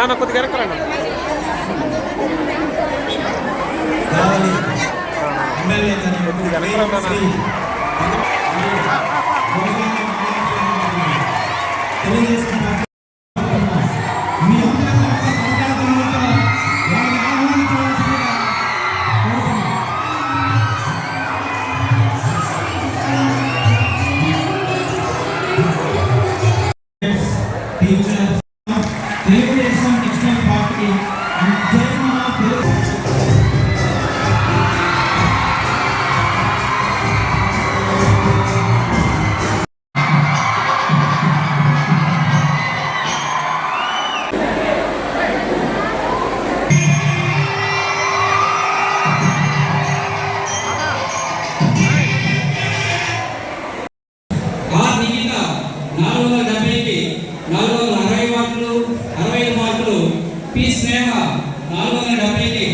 నాన్న కొద్దిగా వెనకరండి కావాలి ఎమ్మెల్యే నాలుగు వందల డెబ్బైకి నాలుగు వందల అరవై మార్కులు అరవై ఐదు మార్కులు. పి స్నేహ నాలుగు వందల డెబ్బైకి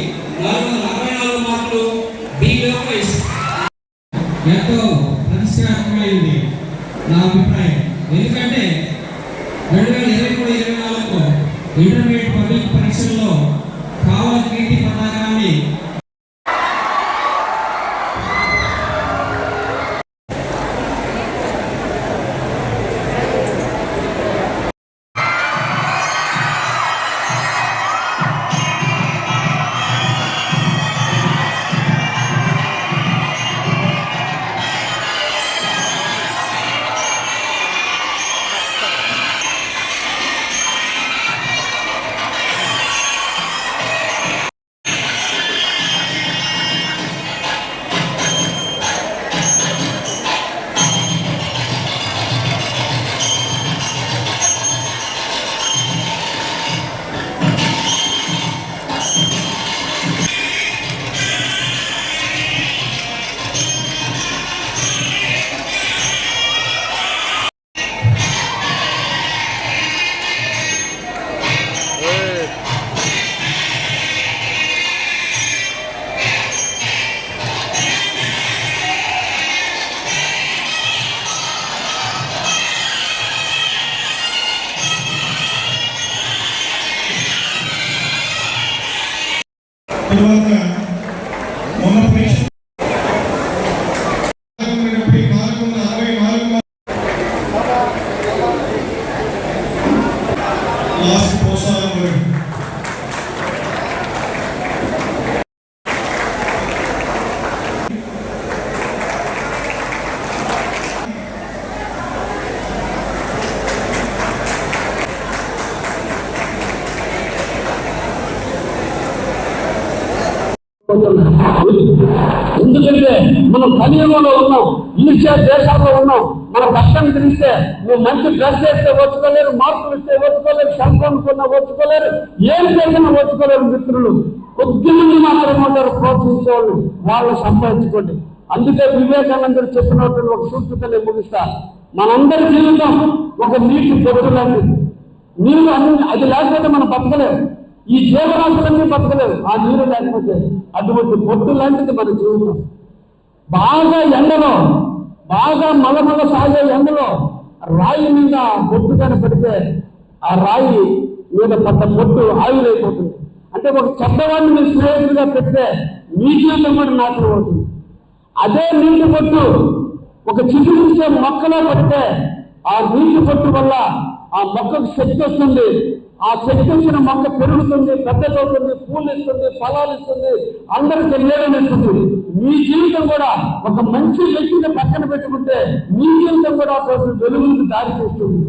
నాలుగు వందల అరవై నాలుగు మార్కులు. బి లోకేష్. ఎంతో ప్రతిష్టాత్మకమైంది నా అభిప్రాయం. ఎందుకంటే రెండు వేల ఇరవై మూడు ఇరవై నాలుగులో ఇంటర్మీడియట్ పబ్లిక్ తర్వాత ఎందుకంటే మనం కలియుగంలో ఉన్నాం ఈర్ష్యా దేశాల్లో ఉన్నాం. మన కష్టం తెలిస్తే నువ్వు మంచి డ్రెస్ వేస్తే వచ్చుకోలేరు మార్పులు ఇస్తే వచ్చుకోలేరు సంక్రమణ కొన్నా వచ్చుకోలేరు ఏం చేసినా వచ్చుకోలేరు మిత్రులు. కొద్ది మంది మాత్రమే ఉంటారు ప్రోత్సహించేవాళ్ళు. వాళ్ళు సంపాదించుకోండి. అందుకే వివేకానందుడు చెప్పినటువంటి ఒక సూచితనే ముగిస్తా. మనందరి జీవితం ఒక నీటి పొట్టు లాంటిది. నీరు అన్ని అది లేకపోతే మనం బతకలేము. ఈ జీవరాశులన్నీ బతకలేదు. ఆ నీరు లేకపోతే అటువంటి పొట్టు లాంటిది మన జీవితం. బాగా ఎండలో బాగా మలమల సాగే ఎండలో రాయి మీద పొట్టు కనపడితే ఆ రాయి మీద పడ్డ పొట్టు ఆవిరైపోతుంది. అంటే ఒక చెడ్డవాడిని మీ స్నేహితుడిగా పెడితే మీ జీవితం కూడా నాశనం అవుతుంది. అదే నీటి పొట్టు ఒక చిగురించే మొక్కలో పడితే ఆ నీటి పొట్టు వల్ల ఆ మొక్కకు శక్తి వస్తుంది. ఆ శక్తి వచ్చిన మొక్క పెరుగుతుంది పెద్దదవుతుంది పూలు ఇస్తుంది ఫలాలు ఇస్తుంది అందరికి తెలియడం ఇస్తుంది మీ జీవితం కూడా ఒక మంచి వ్యక్తిని పక్కన పెట్టుకుంటే మీ జీవితం కూడా వెలుగుకు దారి చేస్తుంది